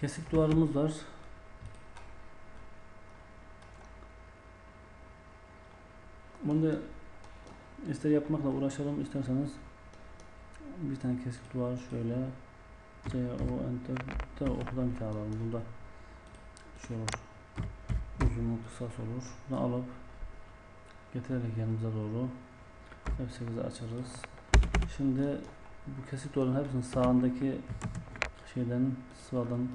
Kesik duvarımız var. Bunu da ister yapmakla uğraşalım isterseniz bir tane kesik duvar şöyle C O enter da oradan bir tane alalım. Burada şey olur. Uzunluğu kısas olur. Bunu alıp getirerek yanımıza doğru F8'i açarız. Şimdi bu kesik duvarın hepsinin sağındaki şeyden sıradan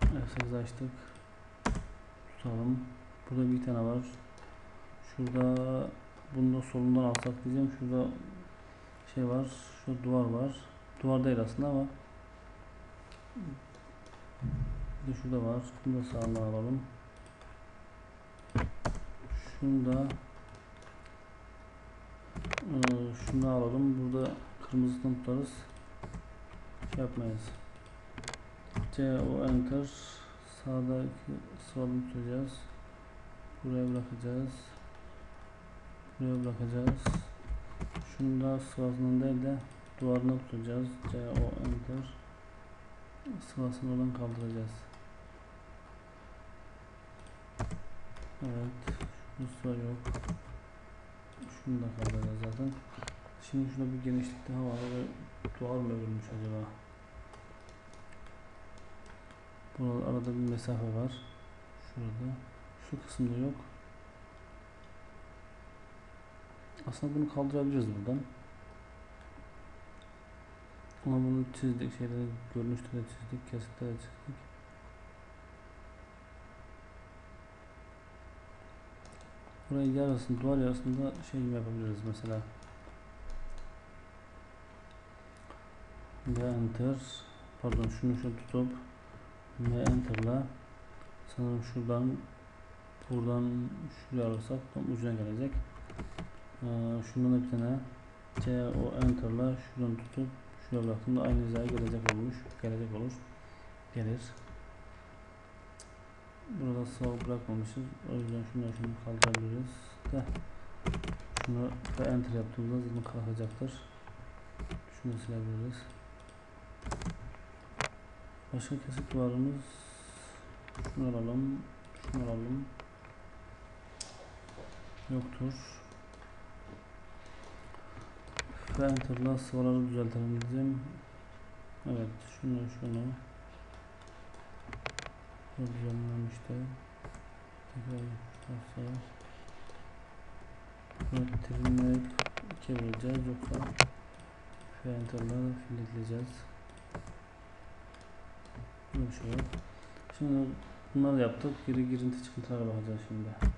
F8 açtık. Tutalım. Burada bir tane var. Şurada bunu da solundan alsak diyeceğim. Şurada şey var. Şu duvar var. Duvar değil aslında ama bir de şurada var. Bunu da sağından alalım. Şunu da eee, şunu alalım. Burada kırmızıdan tutarız. Yapmayız. C O enter sağdaki sağdan tutacağız. Buraya bırakacağız. Buraya bırakacağız. Şunu da sırasından değil de duvarına tutacağız. C O enter sırasını oradan kaldıracağız. Evet. Şu sıra yok. Şunu da kaldıracağız zaten. Şimdi şurada bir genişlik daha var duvar mı örülmüş acaba? Burada arada bir mesafe var. Şurada. Şu kısımda yok. Aslında bunu kaldırabiliriz buradan. Ama bunu çizdik. Şeyleri görünüşte de çizdik. Kesitte de çizdik. Burayı yarısını, duvar yarısında şey yapabiliriz mesela. V enter pardon şunu şöyle tutup V enter'la sanırım şuradan buradan şuraya alırsak tam ucuna gelecek. Ee, şundan da bir tane C O enter'la şuradan tutup şuraya bıraktığımda aynı hizaya gelecek olmuş. Gelecek olur. Gelir. Burada sağ bırakmamışız. O yüzden şunu şunu kaldırabiliriz. De. Şunu da enter yaptığımızda zaten kalkacaktır. Şunu silebiliriz. Başka kesik duvarımız şunu alalım. Şunu alalım. Yoktur. Ve enter'la sıvaları düzeltelim diyeceğim. Evet şunu şunu Bu düzenlenmişti. Tekrar varsa bunu trimleyip çevireceğiz yoksa enter'la filletleyeceğiz. Yok. Şimdi bunları yaptık. Geri girinti çıkıntılara bakacağız şimdi.